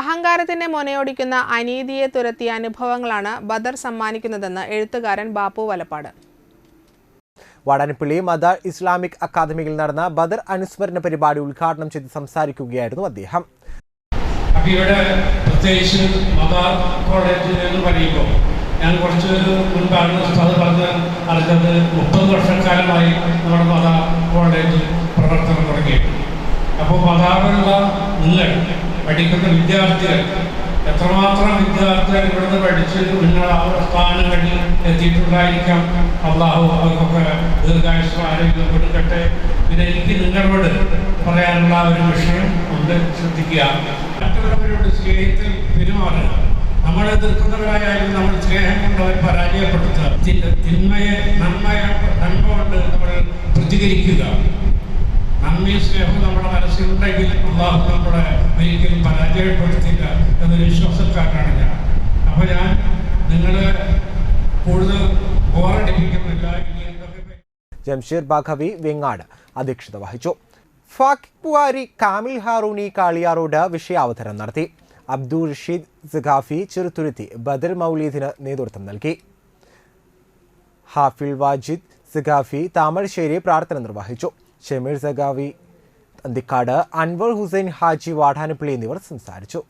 അഹങ്കാരത്തിന്റെ മുനയോടിക്കുന്ന അനീതിയെ തുരത്തിയ അനുഭവങ്ങളാണ് ബദർ സമ്മാനിക്കുന്നതെന്ന് എഴുത്തുകാരൻ ബാപ്പു വലപ്പാട്. വടനപ്പിള്ളി മദർ ഇസ്ലാമിക് അക്കാദമിയിൽ നടന്ന ബദർ അനുസ്മരണ പരിപാടി ഉദ്ഘാടനം ചെയ്ത് സംസാരിക്കുകയായിരുന്നു അദ്ദേഹം. ഇവിടെ പ്രത്യേകിച്ച് മദ കോളേജ് എന്ന് പറയുമ്പോൾ ഞാൻ കുറച്ച് മുൻപാണ് ഉസ്താദ് പറഞ്ഞ് അറിഞ്ഞത് മുപ്പത് വർഷക്കാലമായി നമ്മുടെ മദാർ കോളേജ് പ്രവർത്തനം തുടങ്ങിയിട്ടുണ്ട്. അപ്പോൾ മദാറിലുള്ള നിങ്ങൾ പഠിക്കുന്ന വിദ്യാർത്ഥികൾ. എത്രമാത്രം വിദ്യാർത്ഥികൾ ഇവിടുന്ന് പഠിച്ച് ഉന്നത സ്ഥാനങ്ങളിൽ എത്തിയിട്ടുണ്ടായിരിക്കാം? അള്ളാഹു അവർക്കൊക്കെ ദീർഘായുസ് ആരോഗ്യം കൊടുക്കട്ടെ. പിന്നെ എനിക്ക് നിങ്ങളോട് പറയാനുള്ള ഒരു വിഷയം ഉണ്ട് ശ്രദ്ധിക്കുക. മറ്റുള്ളവരോട് സ്നേഹത്തിൽ പെരുമാറുക. നമ്മൾ എതിർക്കുന്നവരായാലും നമ്മൾ സ്നേഹം കൊണ്ട് അവർ പരാജയപ്പെടുത്തുക തിന്മയെ നന്മയ നന്മ കൊണ്ട് നമ്മൾ പ്രതികരിക്കുക. നന്മയും സ്നേഹവും നമ്മുടെ മനസ്സിലുണ്ടെങ്കിൽ അള്ളാഹു നമ്മളെ ഒരിക്കലും പരാജയപ്പെടുത്തില്ല എന്നൊരു വിശ്വാസക്കാരനാണ് ഞാൻ. അപ്പോൾ ഞാൻ നിങ്ങളെ കൂടുതൽ ഓറടിപ്പിക്കുന്നില്ല ഇനി ജംഷീർ ബാഖവി വെങ്ങാട് അധ്യക്ഷത വഹിച്ചു. ഫാക്കിപ്പുവാരി കാമിൽ ഹാറൂണി കാളിയാറോട് വിഷയാവതരണം നടത്തി. അബ്ദുൾ റഷീദ് സിഖാഫി ചെറുത്തുരുത്തി ബദർ മൗലീദിന് നേതൃത്വം നൽകി. ഹാഫിൽ വാജിദ് സിഖാഫി താമരശ്ശേരി പ്രാർത്ഥന നിർവഹിച്ചു. ഷമീർ സഖാവി അന്തിക്കാട് അൻവർ ഹുസൈൻ ഹാജി വാടാനപ്പള്ളി എന്നിവർ സംസാരിച്ചു